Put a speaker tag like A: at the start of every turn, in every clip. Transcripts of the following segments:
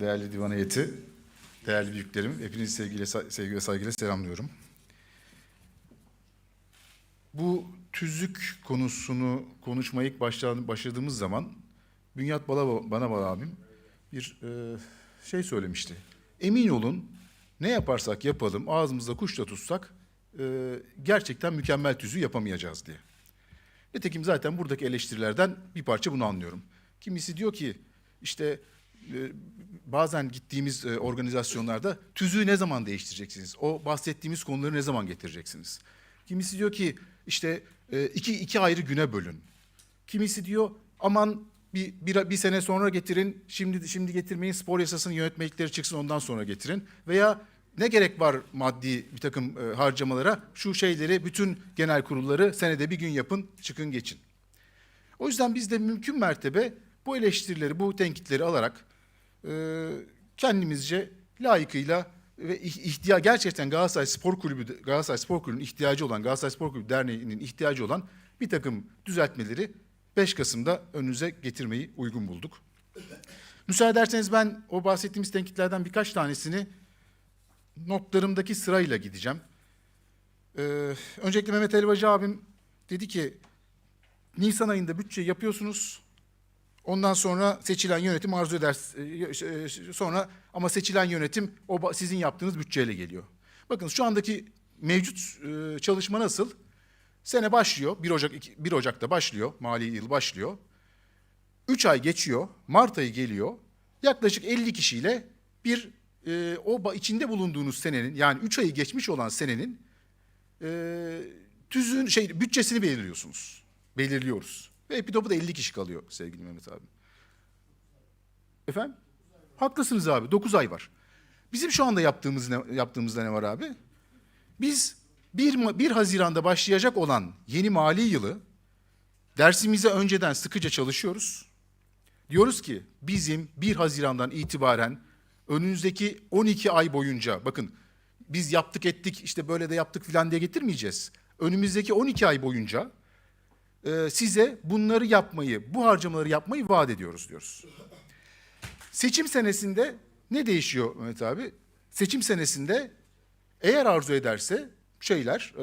A: değerli divan heyeti, değerli büyüklerim, hepinizi sevgiyle, sevgi ve saygıyla selamlıyorum. Bu tüzük konusunu konuşmaya ilk başla- başladığımız zaman Bünyat Bala, Banabal abim bir e, şey söylemişti. Emin olun ne yaparsak yapalım, ağzımızda kuşla tutsak e, gerçekten mükemmel tüzüğü yapamayacağız diye. Nitekim zaten buradaki eleştirilerden bir parça bunu anlıyorum. Kimisi diyor ki işte bazen gittiğimiz e, organizasyonlarda tüzüğü ne zaman değiştireceksiniz? O bahsettiğimiz konuları ne zaman getireceksiniz? Kimisi diyor ki işte e, iki, iki ayrı güne bölün. Kimisi diyor aman bir, bir, bir sene sonra getirin, şimdi şimdi getirmeyin, spor yasasının yönetmelikleri çıksın ondan sonra getirin. Veya ne gerek var maddi bir takım e, harcamalara? Şu şeyleri, bütün genel kurulları senede bir gün yapın, çıkın geçin. O yüzden biz de mümkün mertebe bu eleştirileri, bu tenkitleri alarak e, kendimizce layıkıyla ve ih- ihtiya gerçekten Galatasaray Spor Kulübü Galatasaray Spor Kulübü'nün ihtiyacı olan Galatasaray Spor Kulübü Derneği'nin ihtiyacı olan bir takım düzeltmeleri 5 Kasım'da önünüze getirmeyi uygun bulduk. Müsaade ederseniz ben o bahsettiğimiz tenkitlerden birkaç tanesini notlarımdaki sırayla gideceğim. Ee, öncelikle Mehmet Elvacı abim dedi ki Nisan ayında bütçe yapıyorsunuz. Ondan sonra seçilen yönetim arzu eder e, sonra ama seçilen yönetim o sizin yaptığınız bütçeyle geliyor. Bakın şu andaki mevcut e, çalışma nasıl? Sene başlıyor. 1 Ocak 1 Ocak'ta başlıyor. Mali yıl başlıyor. 3 ay geçiyor. Mart ayı geliyor. Yaklaşık 50 kişiyle bir e, o içinde bulunduğunuz senenin yani 3 ayı geçmiş olan senenin e, tüzüğün şey bütçesini belirliyorsunuz. Belirliyoruz. Ve Epidop'ta 50 kişi kalıyor sevgili Mehmet abi. Efendim? Haklısınız abi. 9 ay var. Bizim şu anda yaptığımız ne, yaptığımızda ne var abi? Biz 1, Ma- 1 Haziran'da başlayacak olan yeni mali yılı dersimize önceden sıkıca çalışıyoruz. Diyoruz ki bizim 1 Haziran'dan itibaren önümüzdeki 12 ay boyunca bakın biz yaptık ettik işte böyle de yaptık filan diye getirmeyeceğiz. Önümüzdeki 12 ay boyunca e, size bunları yapmayı, bu harcamaları yapmayı vaat ediyoruz diyoruz. Seçim senesinde ne değişiyor Mehmet abi? Seçim senesinde eğer arzu ederse şeyler,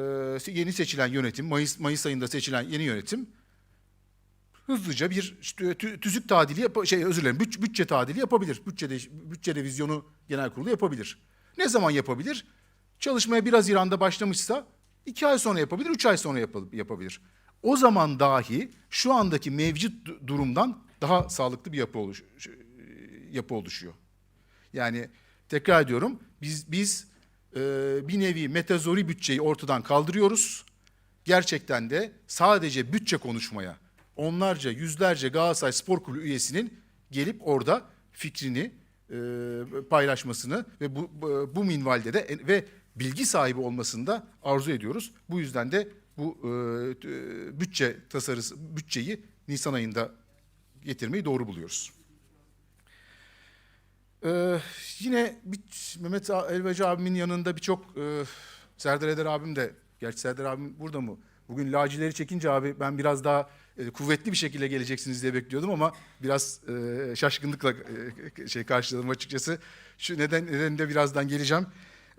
A: e, yeni seçilen yönetim, Mayıs, Mayıs ayında seçilen yeni yönetim hızlıca bir tüzük tadili, yap- şey özür dilerim, bütçe, bütçe tadili yapabilir. Bütçe, de, bütçe revizyonu genel kurulu yapabilir. Ne zaman yapabilir? Çalışmaya 1 Haziran'da başlamışsa iki ay sonra yapabilir, üç ay sonra yapabilir. O zaman dahi şu andaki mevcut du- durumdan daha sağlıklı bir yapı, oluş, yapı oluşuyor. Yani tekrar ediyorum biz biz e, bir nevi metazori bütçeyi ortadan kaldırıyoruz. Gerçekten de sadece bütçe konuşmaya onlarca yüzlerce Galatasaray Spor Kulübü üyesinin gelip orada fikrini e, paylaşmasını ve bu, bu, minvalde de ve bilgi sahibi olmasını da arzu ediyoruz. Bu yüzden de bu e, t- bütçe tasarısı bütçeyi Nisan ayında getirmeyi doğru buluyoruz. Ee, yine bir, Mehmet Elvacı abimin yanında birçok e, Serdar Eder abim de gerçi Serdar abim burada mı? Bugün lacileri çekince abi ben biraz daha e, kuvvetli bir şekilde geleceksiniz diye bekliyordum ama biraz e, şaşkınlıkla e, şey karşıladım açıkçası. Şu neden nedeni de birazdan geleceğim.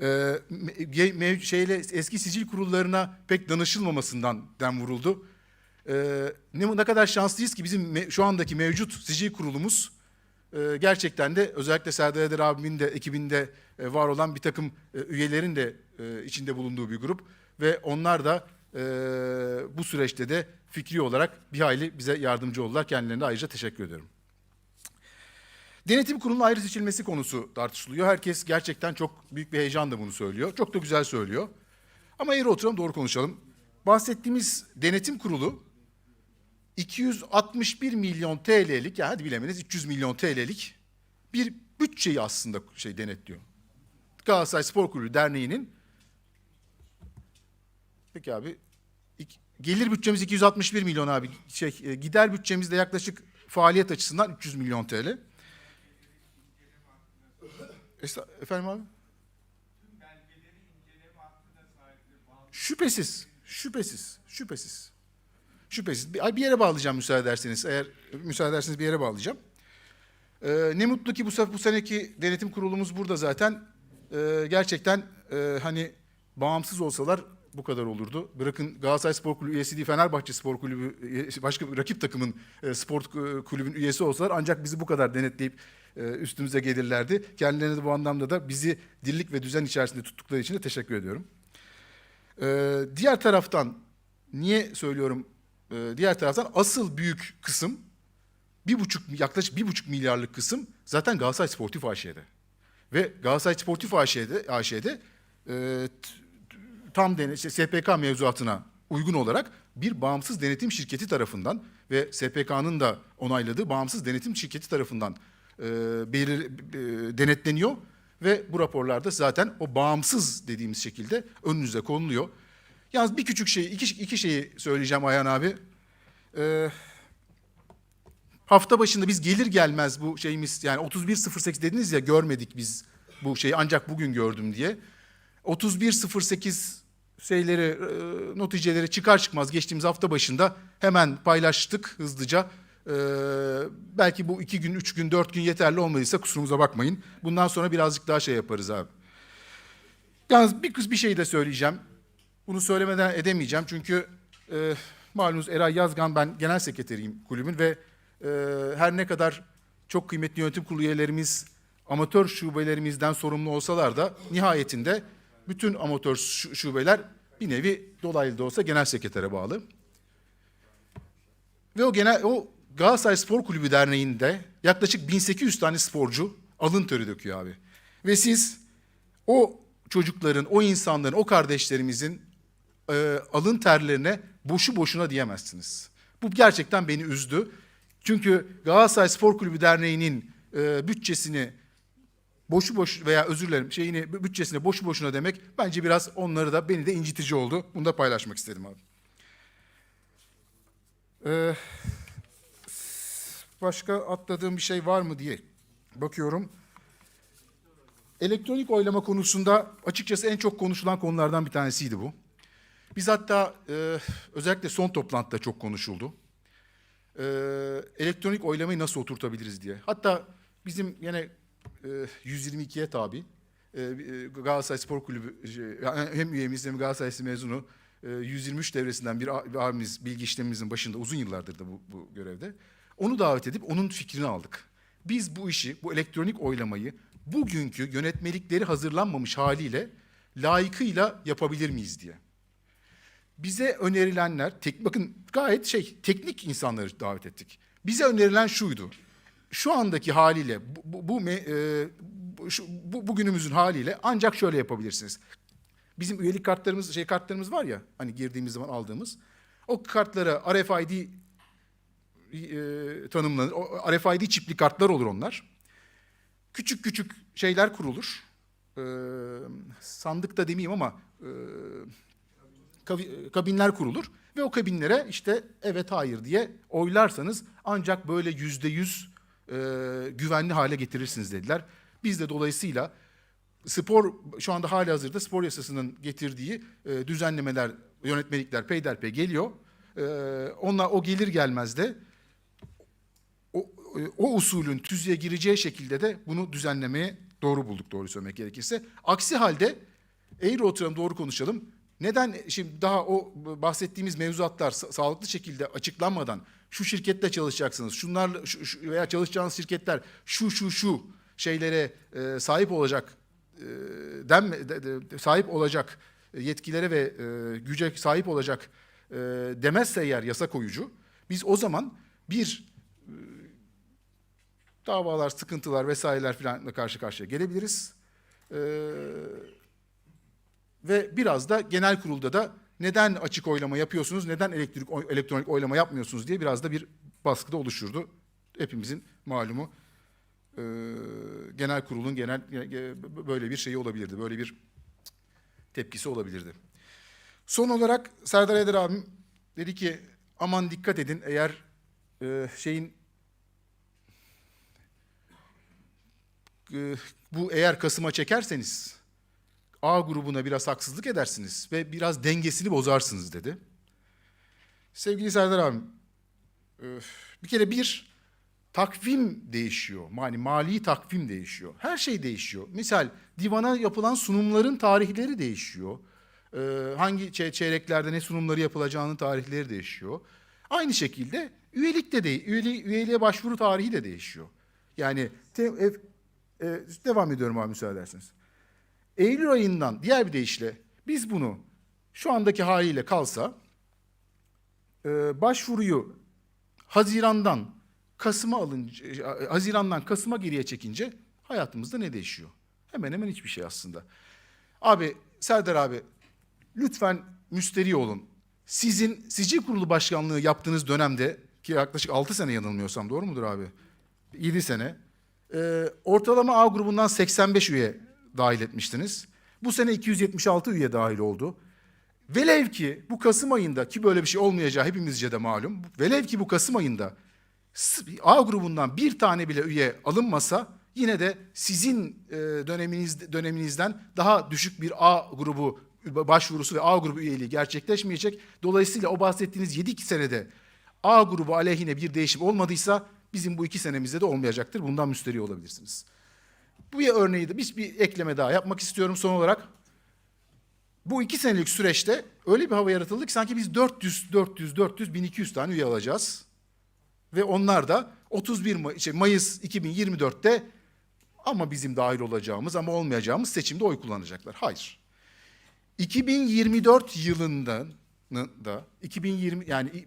A: E, me- mev- şeyle eski sicil kurullarına pek danışılmamasından dem vuruldu. E, ne, ne kadar şanslıyız ki bizim me- şu andaki mevcut sicil kurulumuz ee, gerçekten de özellikle Serdar Eder abimin de ekibinde e, var olan bir takım e, üyelerin de e, içinde bulunduğu bir grup ve onlar da e, bu süreçte de fikri olarak bir hayli bize yardımcı oldular. Kendilerine ayrıca teşekkür ederim. Denetim kurulunun ayrı seçilmesi konusu tartışılıyor. Herkes gerçekten çok büyük bir heyecanla bunu söylüyor. Çok da güzel söylüyor. Ama eğri oturalım doğru konuşalım. Bahsettiğimiz denetim kurulu 261 milyon TL'lik yani hadi bilemediniz 300 milyon TL'lik bir bütçeyi aslında şey denetliyor. Galatasaray Spor Kulübü Derneği'nin Peki abi gelir bütçemiz 261 milyon abi. Şey e, gider bütçemiz de yaklaşık faaliyet açısından 300 milyon TL. Esta- Efendim abi? Şüphesiz, şüphesiz, şüphesiz. Şüphesiz. Bir, bir yere bağlayacağım müsaade ederseniz. Eğer müsaade ederseniz bir yere bağlayacağım. Ee, ne mutlu ki bu, bu seneki denetim kurulumuz burada zaten. Ee, gerçekten e, hani bağımsız olsalar bu kadar olurdu. Bırakın Galatasaray Spor Kulübü üyesi değil, Fenerbahçe Spor Kulübü, başka bir rakip takımın e, spor e, kulübün üyesi olsalar ancak bizi bu kadar denetleyip üstümüze gelirlerdi. Kendilerine de bu anlamda da bizi dirlik ve düzen içerisinde tuttukları için de teşekkür ediyorum. Ee, diğer taraftan niye söylüyorum? Ee, diğer taraftan asıl büyük kısım bir buçuk yaklaşık bir buçuk milyarlık kısım zaten Galatasaray Sportif AŞ'de. Ve Galatasaray Sportif AŞ'de, AŞ'de e, tam dene, işte SPK mevzuatına uygun olarak bir bağımsız denetim şirketi tarafından ve SPK'nın da onayladığı bağımsız denetim şirketi tarafından e, belir, e, denetleniyor ve bu raporlarda zaten o bağımsız dediğimiz şekilde önünüze konuluyor. Yalnız bir küçük şey, iki, iki şeyi söyleyeceğim Ayhan abi. Ee, hafta başında biz gelir gelmez bu şeyimiz yani 31.08 dediniz ya görmedik biz bu şeyi ancak bugün gördüm diye. 31.08 şeyleri, e, neticeleri çıkar çıkmaz geçtiğimiz hafta başında hemen paylaştık hızlıca. Ee, belki bu iki gün, üç gün, dört gün yeterli olmadıysa kusurumuza bakmayın. Bundan sonra birazcık daha şey yaparız abi. Yalnız bir kız bir şey de söyleyeceğim. Bunu söylemeden edemeyeceğim çünkü e, malumunuz Eray Yazgan ben genel sekreteriyim kulübün ve e, her ne kadar çok kıymetli yönetim kurulu üyelerimiz amatör şubelerimizden sorumlu olsalar da nihayetinde bütün amatör şu- şubeler bir nevi dolaylı da olsa genel sekretere bağlı. Ve o genel o Galatasaray Spor Kulübü Derneği'nde yaklaşık 1800 tane sporcu alın teri döküyor abi. Ve siz o çocukların, o insanların, o kardeşlerimizin e, alın terlerine boşu boşuna diyemezsiniz. Bu gerçekten beni üzdü. Çünkü Galatasaray Spor Kulübü Derneği'nin e, bütçesini boşu boş veya özür dilerim şeyini bütçesine boşu boşuna demek bence biraz onları da beni de incitici oldu. Bunu da paylaşmak istedim abi. Ee, başka atladığım bir şey var mı diye bakıyorum. Elektronik oylama konusunda açıkçası en çok konuşulan konulardan bir tanesiydi bu. Biz hatta e, özellikle son toplantıda çok konuşuldu. E, elektronik oylamayı nasıl oturtabiliriz diye. Hatta bizim yine e, 122'ye tabi e, e, Galatasaray Spor Kulübü şey, hem üyemiz hem Galatasaray'sı mezunu e, 123 devresinden bir, a- bir abimiz bilgi işlemimizin başında uzun yıllardır da bu, bu görevde. Onu davet edip onun fikrini aldık. Biz bu işi, bu elektronik oylamayı bugünkü yönetmelikleri hazırlanmamış haliyle layıkıyla yapabilir miyiz diye. Bize önerilenler, tek, bakın gayet şey teknik insanları davet ettik. Bize önerilen şuydu. Şu andaki haliyle bu, bu, e, bu, şu, bu bugünümüzün haliyle ancak şöyle yapabilirsiniz. Bizim üyelik kartlarımız, şey kartlarımız var ya hani girdiğimiz zaman aldığımız. O kartlara RFID e, tanımlanır. O RFID çipli kartlar olur onlar. Küçük küçük şeyler kurulur. Ee, sandıkta demeyeyim ama e, kavi- kabinler kurulur ve o kabinlere işte evet hayır diye oylarsanız ancak böyle yüzde yüz e, güvenli hale getirirsiniz dediler. Biz de dolayısıyla spor şu anda hali hazırda spor yasasının getirdiği e, düzenlemeler, yönetmelikler peyderpey geliyor. E, onlar o gelir gelmez de o, e, o usulün tüzüğe gireceği şekilde de bunu düzenlemeye doğru bulduk doğru söylemek gerekirse. Aksi halde eğri oturalım doğru konuşalım. Neden şimdi daha o bahsettiğimiz mevzuatlar sa- sağlıklı şekilde açıklanmadan şu şirkette çalışacaksınız, şunlar şu, şu- veya çalışacağınız şirketler şu şu şu şeylere e, sahip olacak e, denme, de- de- sahip olacak yetkilere ve e, güce sahip olacak e, demezse eğer yasa koyucu biz o zaman bir davalar, sıkıntılar vesaireler filanla karşı karşıya gelebiliriz. Ee, ve biraz da genel kurulda da neden açık oylama yapıyorsunuz, neden elektrik elektronik oylama yapmıyorsunuz diye biraz da bir baskı da oluşturdu. Hepimizin malumu ee, genel kurulun genel ge- böyle bir şeyi olabilirdi, böyle bir tepkisi olabilirdi. Son olarak Serdar Eder abim dedi ki aman dikkat edin eğer e, şeyin bu eğer Kasım'a çekerseniz A grubuna biraz haksızlık edersiniz ve biraz dengesini bozarsınız dedi. Sevgili Serdar abim, e, bir kere bir takvim değişiyor. Yani mali takvim değişiyor. Her şey değişiyor. Misal divana yapılan sunumların tarihleri değişiyor. Ee, hangi çey- çeyreklerde ne sunumları yapılacağının tarihleri değişiyor. Aynı şekilde üyelik de değil, üyeli, üyeliğe başvuru tarihi de değişiyor. Yani e- devam ediyorum abi müsaade ederseniz. Eylül ayından diğer bir deyişle biz bunu şu andaki haliyle kalsa e, başvuruyu Haziran'dan Kasım'a alınca, e, Haziran'dan Kasım'a geriye çekince hayatımızda ne değişiyor? Hemen hemen hiçbir şey aslında. Abi Serdar abi lütfen müsterih olun. Sizin sicil kurulu başkanlığı yaptığınız dönemde ki yaklaşık 6 sene yanılmıyorsam doğru mudur abi? 7 sene. E, ortalama A grubundan 85 üye dahil etmiştiniz. Bu sene 276 üye dahil oldu. Velev ki bu Kasım ayında ki böyle bir şey olmayacağı hepimizce de malum. Velev ki bu Kasım ayında A grubundan bir tane bile üye alınmasa yine de sizin e, döneminiz döneminizden daha düşük bir A grubu başvurusu ve A grubu üyeliği gerçekleşmeyecek. Dolayısıyla o bahsettiğiniz 7 senede A grubu aleyhine bir değişim olmadıysa bizim bu iki senemizde de olmayacaktır. Bundan müsterih olabilirsiniz. Bu bir örneği de bir, bir ekleme daha yapmak istiyorum son olarak. Bu iki senelik süreçte öyle bir hava yaratıldı ki sanki biz 400, 400, 400, 1200 tane üye alacağız. Ve onlar da 31 May- şey, Mayıs 2024'te ama bizim dahil olacağımız ama olmayacağımız seçimde oy kullanacaklar. Hayır. 2024 yılında da 2020 yani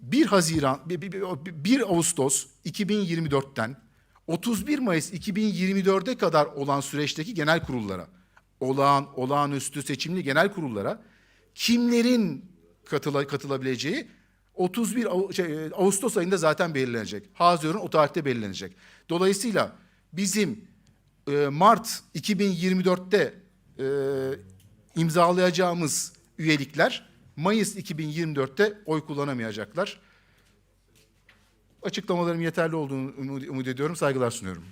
A: 1 Haziran 1 Ağustos 2024'ten 31 Mayıs 2024'e kadar olan süreçteki genel kurullara, olağan, olağanüstü seçimli genel kurullara kimlerin katıla, katılabileceği 31 Ağu- şey, e, Ağustos ayında zaten belirlenecek. Haziran o tarihte belirlenecek. Dolayısıyla bizim e, Mart 2024'te e, imzalayacağımız üyelikler Mayıs 2024'te oy kullanamayacaklar. Açıklamalarım yeterli olduğunu umut ediyorum. Saygılar sunuyorum.